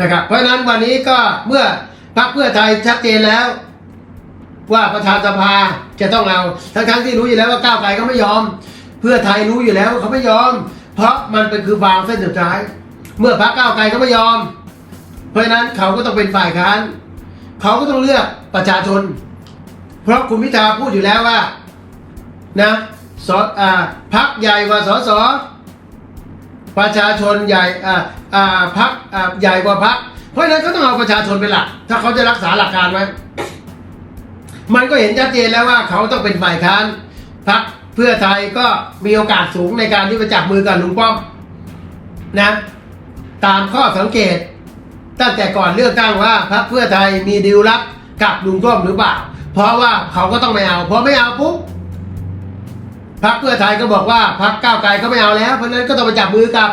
นะครับเพราะฉะนั้นวันนี้ก็เมื่อพรรคเพื่อไทยชัดเจนแล้ว ว่าประธานสภาจะต้องเอาทั้งทั้งที่รู้อยู่แล้วว่าก้าวไกลเขาไม่ยอม เพื่อไทยรู้อยู่แล้วเขาไม่ยอม เพราะมันเป็นคือวางเส้นสุดท้าย เมื่อพรรคก้าวไกลเขาไม่ยอม เพราะฉะนั้นเขาก็ต้องเป็นฝ่ายค้านเขาก็ต้องเลือกประชาชน เพราะคุณพิธาพูดอยู่แล้วว่านะสอ่าพักใหญ่กว่าสส ประชาชนใหญ่อ่าอ่าพักอ่าใหญ่กว่าพัก เพราะฉะนั้นก็ต้องเอาประชาชนเป็นหลัก ถ้าเขาจะรักษาหลักการไว้มันก็เห็นชัดเจนแล้วว่าเขาต้องเป็นฝ่ายค้านพักเพื่อไทยก็มีโอกาสสูงในการที่จะจับมือกับลุงป้อมนะตามข้อสังเกต ตั้งแต่ก่อนเลือกตั้งว่าพรรคเพื่อไทยมีดีลลับกับลุงป้อมหรือเปล่า เพราะว่าเขาก็ต้องไม่เอา เพราะไม่เอาปุ๊บ พรรคเพื่อไทยก็บอกว่าพรรคก้าวไกลเขาไม่เอาแล้ว เพราะฉะนั้นก็ต้องไปจับมือกับ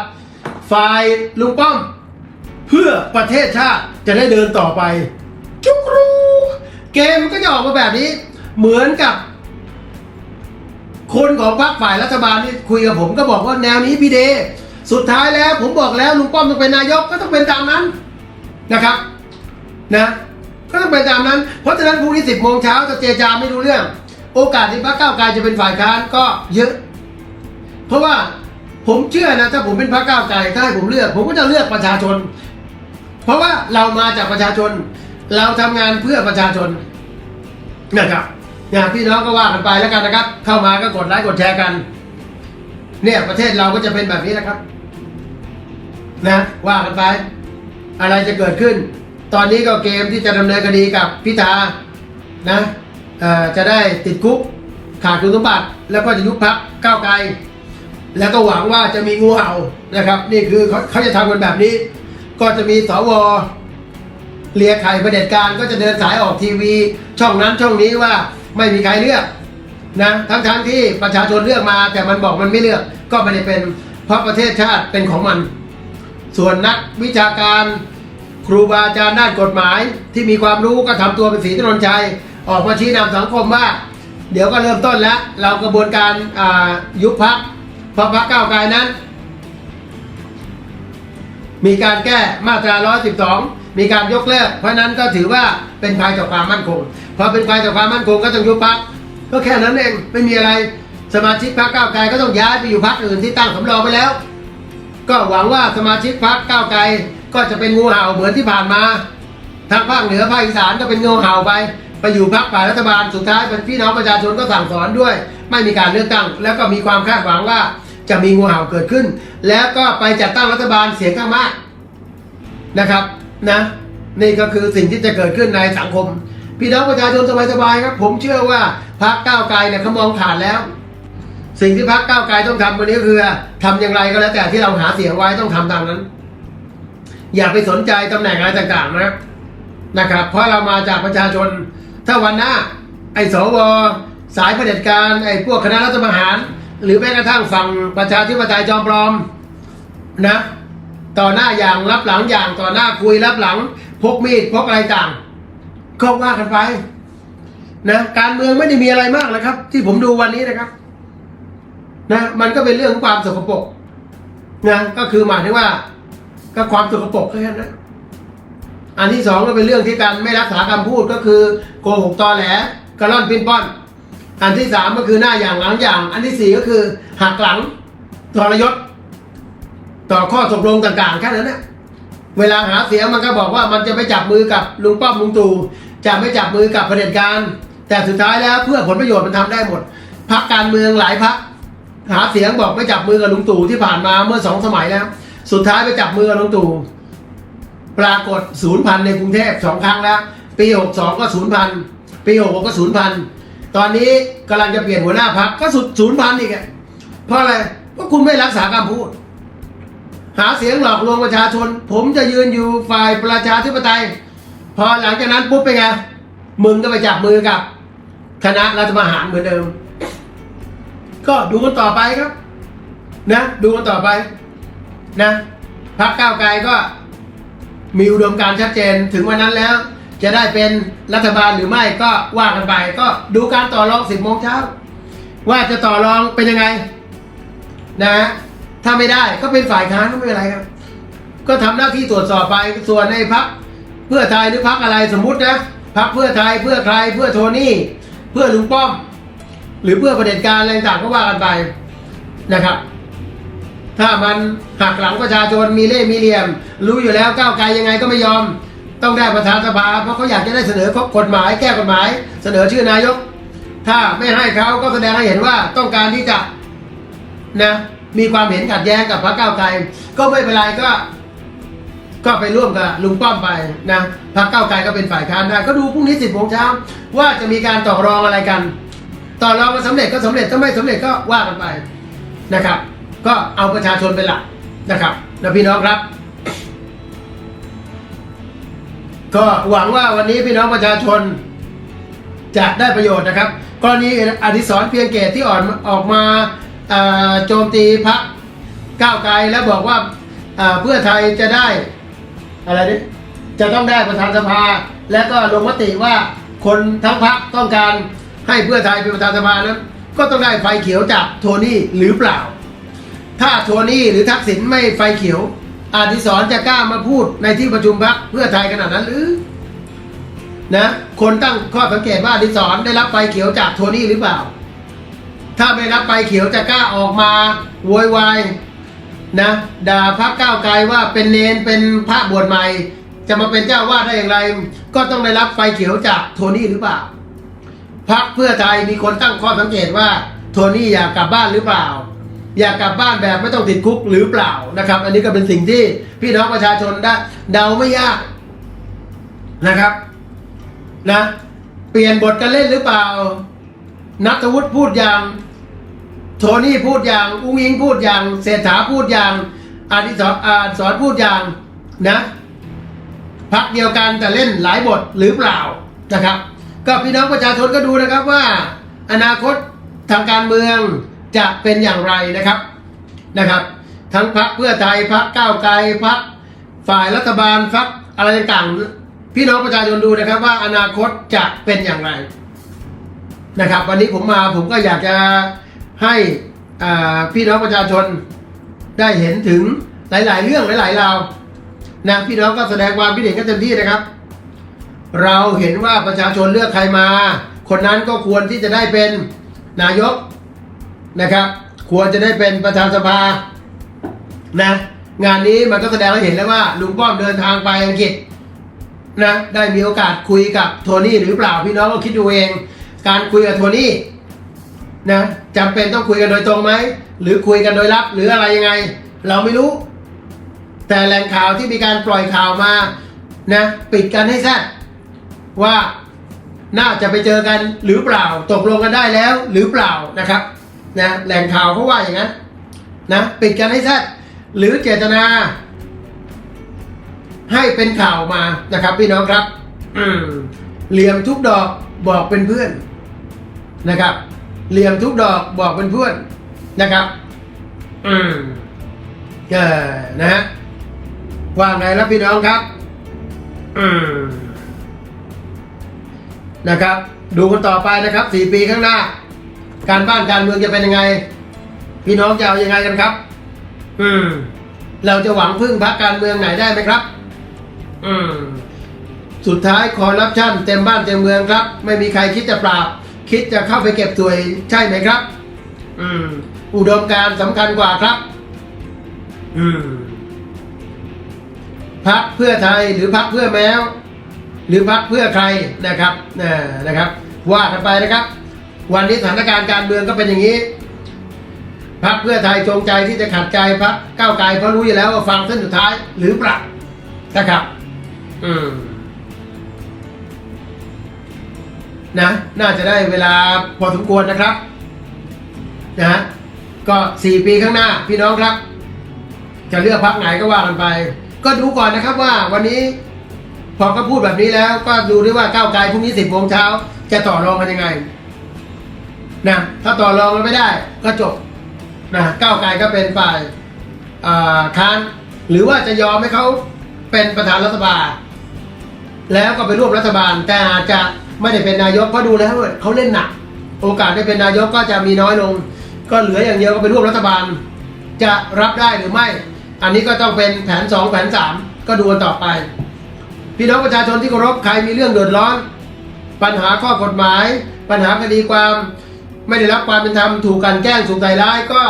ฝ่ายลุงป้อม เพื่อประเทศชาติจะได้เดินต่อไป จุกรูเกมก็จะออกมาแบบนี้ เหมือนกับ คนของพรรคฝ่ายรัฐบาลที่คุยกับผมก็บอกว่าแนวนี้พี่เดสุดท้ายแล้วผมบอกแล้วลุงป้อมต้องเป็นนายกก็ต้องเป็นตามนั้นนะครับ นะ ก็ต้องเป็นตามนั้น เพราะฉะนั้นพรุ่งนี้สิบโมงเช้าจะเจจาไม่รู้เรื่อง โอกาสที่พรรคก้าวไกลจะเป็นฝ่ายค้านก็เยอะ เพราะว่าผมเชื่อนะถ้าผมเป็นพรรคก้าวไกลถ้าให้ผมเลือก ผมก็จะเลือกประชาชน เพราะว่าเรามาจากประชาชน เราทำงานเพื่อประชาชนนะครับเนี่ยพี่น้องก็ว่ากันไปแล้วกันนะครับ เข้ามาก็กดไลค์กดแชร์กัน เนี่ยประเทศเราก็จะเป็นแบบนี้นะครับ นะว่ากันไป อะไรจะเกิดขึ้น ตอนนี้ก็เกมที่จะดำเนินคดีกับพิธานะ จะได้ติดคุกขาดคุณสมบัติ แล้วก็จะยุบพักก้าวไกล แล้วก็หวังว่าจะมีงูเห่านะครับ นี่คือเขาเขาจะทำกันแบบนี้ ก็จะมีสวเลียไข่ประเด็จการก็จะเดินสายออกทีวี ช่องนั้นช่องนี้ว่าไม่มีใครเลือกนะทั้งๆทที่ประชาชนเลือกมา แต่มันบอกมันไม่เลือก ก็ไม่ได้เป็นเพราะประเทศชาติเป็นของมัน ส่วนนักวิชาการครูบาอาจารย์ด้านกฎหมายที่มีความรู้ก็ทำตัวเป็นสีถนนชัย ออกมาชี้นำสังคมว่า เดี๋ยวก็เริ่มต้นแล้ว เรากระบวนการยุบพักพราะพักก้าวไกลนั้น มีการแก้มาตรา 112 มีการยกเลิก เพราะนั้นก็ถือว่าเป็นภัยต่อความมั่นคงพอเป็นภัยต่อความมั่นคงก็ต้องยุบพักก็แค่นั้นเองไม่มีอะไรสมาชิกพรรคก้าวไกลก็ต้องย้ายไปอยู่พรรคอื่นที่ตั้งสำรองไปแล้ว ก็หวังว่าสมาชิกพรรคก้าวไกลก็จะเป็นงูเห่าเหมือนที่ผ่านมาทางภาคเหนือภาคอีสานก็เป็นงูเห่าไป ไปอยู่พรรคฝ่ายรัฐบาลสุดท้ายเป็นพี่น้องประชาชนก็สั่งสอนด้วย ไม่มีการเลือกตั้ง แล้วก็มีความคาดหวังว่าจะมีงูเห่าเกิดขึ้น แล้วก็ไปจัดตั้งรัฐบาลเสียงข้างมากนะครับนะนี่ก็คือสิ่งที่จะเกิดขึ้นในสังคม พี่น้องประชาชนสบายๆครับ ผมเชื่อว่าพรรคก้าวไกลเนี่ยเขามองขาดแล้ว สิ่งที่พรรคก้าวไกลต้องทำวันนี้ก็คือทำอย่างไรก็แล้วแต่ที่เราหาเสียงไว้ต้องทำตามนั้น อย่าไปสนใจตำแหน่งอะไรต่างๆนะนะครับ เพราะเรามาจากประชาชน ถ้าวันหน้าไอ้สวสายเผด็จการไอ้พวกคณะรัฐประหาร หรือแม้กระทั่งฝั่งประชาธิปไตยจอมปลอมนะต่อหน้าอย่างรับหลังอย่างต่อหน้าคุยรับหลังพกมีดพกอะไรต่างก็ว่ากันไปนะการเมืองไม่ได้มีอะไรมากนะครับ ที่ผมดูวันนี้นะครับ นะมันก็เป็นเรื่องของความสกปรกนะก็คือหมายถึงว่าก็ความสกปรกแค่นั้น อันที่สองก็เป็นเรื่องที่การไม่รักษาคำพูดก็คือโกหกตอแหลกระล่อนปิ้นป้อน อันที่สามก็คือหน้าอย่างหลังอย่าง อันที่สี่ก็คือหักหลังทรยศ ต่อข้อตกลงต่างๆแค่นั้นนะเวลาหาเสียงมันก็บอกว่ามันจะไม่จับมือกับลุงป้อมลุงตู่จะไม่จับมือกับเผด็จการ แต่สุดท้ายแล้วเพื่อผลประโยชน์มันทำได้หมดพักการเมืองหลายพักหาเสียงบอกไม่จับมือกับลุงตู่ที่ผ่านมาเมื่อสองสมัยแล้ว สุดท้ายไปจับมือกับลุงตู่ ปรากฏศูนย์พันในกรุงเทพสองครั้งแล้ว ปีหกสองก็ศูนย์พันปีหกก็ศูนย์พันตอนนี้กำลังจะเปลี่ยนหัวหน้าพักก็สุดศูนย์พันอีกอะเพราะอะไรเพราะคุณไม่รักษาคำพูด หาเสียงหลอกลวงประชาชน ผมจะยืนอยู่ฝ่ายประชาธิปไตย พอหลังจากนั้นปุ๊บเป็นไงมึงก็ไปจับมือกับคณะรัฐประหารเหมือนเดิม ก็ดูกันต่อไปครับ นะ ดูกันต่อไป นะพรรคก้าวไกลก็ มีอุดมการณ์ชัดเจนถึงวันนั้นแล้ว จะได้เป็นรัฐบาลหรือไม่ก็ว่ากันไปก็ดูการต่อรองสิบโมงเช้าว่าจะต่อรองเป็นยังไง นะฮะถ้าไม่ได้ก็เป็นฝ่ายค้านก็ไม่เป็นไรครับ ก็ทำหน้าที่ตรวจสอบไปส่วนในพักเพื่อไทยหรือพักอะไรสมมุตินะพักเพื่อไทยเพื่อใครเพื่อโทนี่ เพื่อลุงป้อม หรือเพื่อประเด็จการอะไรต่างก็ว่ากันไปนะครับ ถ้ามันหักหลังประชาชนมีเล่ห์มีเหลี่ยม รู้อยู่แล้วก้าวไกลยังไงก็ไม่ยอม ต้องได้ประธานสภาเพราะเขาอยากจะได้เสนอกฎหมายแก้กฎหมาย เสนอชื่อนายก ถ้าไม่ให้เขาก็แสดงให้เห็นว่าต้องการที่จะนะมีความเห็นขัดแย้งกับพรรคก้าวไกลก็ไม่เป็นไรก็ ก็ไปร่วมกับลุงป้อมไปนะพรรคก้าวไกลก็เป็นฝ่ายค้านได้ก็ดูพรุ่งนี้สิบโมงเช้าว่าจะมีการต่อรองอะไรกัน ต่อรองมาสำเร็จก็สำเร็จถ้าไม่สำเร็จก็ว่ากันไปนะครับ ก็เอาประชาชนเป็นหลักนะครับนะพี่น้องครับ ก็หวังว่าวันนี้พี่น้องประชาชนจะได้ประโยชน์นะครับ กรณีอดิศรเพียงเกตที่อ่อนออกมาโจมตีพักก้าวไกลแล้วบอกว่าเอ่อเพื่อไทยจะได้อะไรนี่จะต้องได้ประธานสภา และก็ลงมติว่าคนทั้งพักต้องการให้เพื่อไทยเป็นประธานสภานั้นก็ต้องได้ไฟเขียวจากโทนี่หรือเปล่า ถ้าโทนี่หรือทักษิณไม่ไฟเขียวอดิศรจะกล้ามาพูดในที่ประชุมพักเพื่อไทยขนาดนั้นหรือนะคนตั้งข้อสังเกตว่าอดิศรได้รับไฟเขียวจากโทนี่หรือเปล่า ถ้าไม่รับไฟเขียวจะกล้าออกมาโวยวายนะด่าพรรคก้าวไกลว่าเป็นเนนเป็นพระบวชใหม่ จะมาเป็นเจ้าวาดได้อย่างไร ก็ต้องได้รับไฟเขียวจากโทนี่หรือเปล่าพรรคเพื่อไทยมีคนตั้งข้อสังเกตว่า โทนี่อยากกลับบ้านหรือเปล่า อยากกลับบ้านแบบไม่ต้องติดคุกหรือเปล่านะครับ อันนี้ก็เป็นสิ่งที่พี่น้องประชาชนได้เดาไม่ยากนะครับนะเปลี่ยนบทการเล่นหรือเปล่า นัทวุฒิพูดอย่าง โทนี่พูดอย่าง อุ้งอิงพูดอย่าง เศรษฐาพูดอย่างอดิศรอาสอนพูดอย่างนะพักเดียวกันแต่เล่นหลายบทหรือเปล่านะครับ ก็พี่น้องประชาชนก็ดูนะครับว่า อนาคตทางการเมือง จะเป็นอย่างไรนะครับนะครับ ทั้งพักเพื่อไทยพักก้าวไกลพักฝ่ายรัฐบาลพักอะไรต่างๆพี่น้องประชาชนดูนะครับว่าอนาคตจะเป็นอย่างไรนะครับ วันนี้ผมมาผมก็อยากจะให้อ่าพี่น้องประชาชนได้เห็นถึงหลาย ๆ เรื่องหลายๆราวนะพี่น้องก็แสดงความคิดเห็นกันเต็มที่นะครับ เราเห็นว่าประชาชนเลือกใครมา คนนั้นก็ควรที่จะได้เป็นนายก นะครับ ควรจะได้เป็นประธานสภานะงานนี้มันก็แสดงให้เห็นแล้วว่าลุงป้อมเดินทางไปอังกฤษนะได้มีโอกาสคุยกับโทนี่หรือเปล่าพี่น้องก็คิดดูเอง การคุยกับโทนี่นะจำเป็นต้องคุยกันโดยตรงไหมหรือคุยกันโดยลับหรืออะไรยังไง เราไม่รู้ แต่แหล่งข่าวที่มีการปล่อยข่าวมานะปิดกันให้แซดว่าน่าจะไปเจอกันหรือเปล่าตกลงกันได้แล้วหรือเปล่านะครับ นะแหล่งข่าวเขาว่าอย่างนั้นนะปิดกันให้แซดหรือเจตนา ให้เป็นข่าวมานะครับ พี่น้องครับอืเหลี่ยมทุกดอกบอกเป็นเพื่อนนะครับ เหลี่ยมทุกดอกบอกเป็นเพื่อนนะครับ อืมเออนะฮะว่าไงแล้วพี่น้องครับ อืมนะครับ ดูกันต่อไปนะครับสี่ปีข้างหน้า การบ้านการเมืองจะเป็นยังไง พี่น้องจะเอายังไงกันครับ อืม เราจะหวังพึ่งพรรคการเมืองไหนได้ไหมครับ อืม สุดท้ายคอร์รัปชันเต็มบ้านเต็มเมืองครับ ไม่มีใครคิดจะปราบ คิดจะเข้าไปเก็บสวยใช่ไหมครับ อืม อุดมการณ์สำคัญกว่าครับ อืมพักเพื่อไทยหรือพักเพื่อแมว หรือพักเพื่อใครนะครับนะนะครับ ว่ากันไปนะครับ วันนี้สถานการณ์การเมืองก็เป็นอย่างนี้พักเพื่อไทยจงใจที่จะขัดใจพักก้าวไกลเพราะรู้อยู่แล้วว่าฟังเส้นสุดท้ายหรือเปล่านะครับ อืมนะ น่าจะได้เวลาพอสมควรนะครับ นะฮะก็สี่ปีข้างหน้าพี่น้องครับ จะเลือกพักไหนก็ว่ากันไป ก็ดูก่อนนะครับว่าวันนี้ พอเขาพูดแบบนี้แล้ว ก็ดูด้วยว่าก้าวไกลพรุ่งนี้สิบโมงเช้าจะต่อรองกันยังไง นะถ้าต่อรองกันไม่ได้ก็จบนะก้าวไกลก็เป็นฝ่ายอ่าค้านหรือว่าจะยอมให้เขาเป็นประธานรัฐบาล แล้วก็ไปร่วมรัฐบาล แต่อาจจะไม่ได้เป็นนายกเพราะดูแล้วเขาเล่นหนัก โอกาสได้เป็นนายกก็จะมีน้อยลง ก็เหลืออย่างเดียวก็ไปร่วมรัฐบาล จะรับได้หรือไม่ อันนี้ก็ต้องเป็นแผนสองแผนสามก็ดูกันต่อไป พี่น้องประชาชนที่เคารพใครมีเรื่องเดือดร้อน ปัญหาข้อกฎหมาย ปัญหาคดีความ ไม่ได้รับความเป็นธรรมถูกกันแกล้งถูกใส่ร้ายก็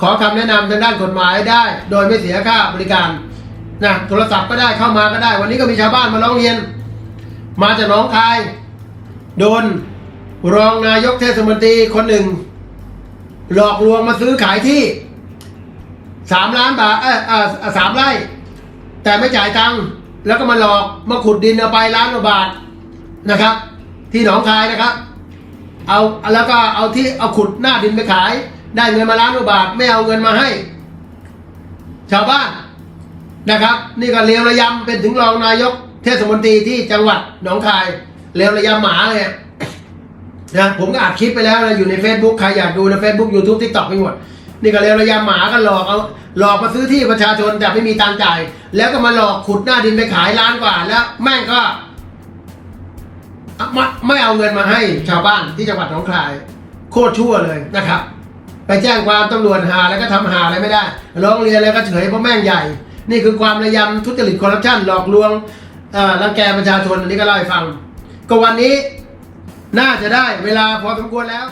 ขอคำแนะนำทางด้านกฎหมายได้ โดยไม่เสียค่าบริการนะโทรศัพท์ก็ได้เข้ามาก็ได้ วันนี้ก็มีชาวบ้านมาร้องเรียน มาจากหน้องคาย โดนรองนายกเทศมนตรีคนหนึ่ง หลอกลวงมาซื้อขายที่สามล้านบาทเออเออสามไร่ แต่ไม่จ่ายตังค์แล้วก็มาหลอกมาขุดดินเอาไปล้านกว่าบาทนะครับ ที่หนองคายนะครับ เอาแล้วก็เอาที่เอาขุดหน้าดินไปขาย ได้เงินมาล้านกว่าบาท ไม่เอาเงินมาให้ ชาวบ้านนะครับ นี่ก็เลวระยำเป็นถึงรองนายก เทศมนตรีที่จังหวัดหนองคายเลวระยำหมาเลยนะผมก็อัดคลิปไปแล้วนะอยู่ใน Facebook ใครอยากดูใน Facebook YouTube TikTok ไปหมดนี่ก็เลวระยำหมาก็หลอกเอาหลอกมาซื้อที่ประชาชนแต่ไม่มีตังจ่าย แล้วก็มาหลอกขุดหน้าดินไปขายล้านกว่าแล้วแม่งก็ ไม่ไม่เอาเงินมาให้ชาวบ้านที่จังหวัดหนองคาย โคตรชั่วเลยนะครับ ไปแจ้งความตำรวจหาแล้วก็ทำหาอะไรไม่ได้ร้องเรียนแล้วก็เฉยเพราะแม่งใหญ่ นี่คือความระยำทุจริตคอร์รัปชันหลอกลวงรังแกประชาชนอันนี้ก็เล่าให้ฟัง ก็วันนี้น่าจะได้เวลาพอสมควรแล้ว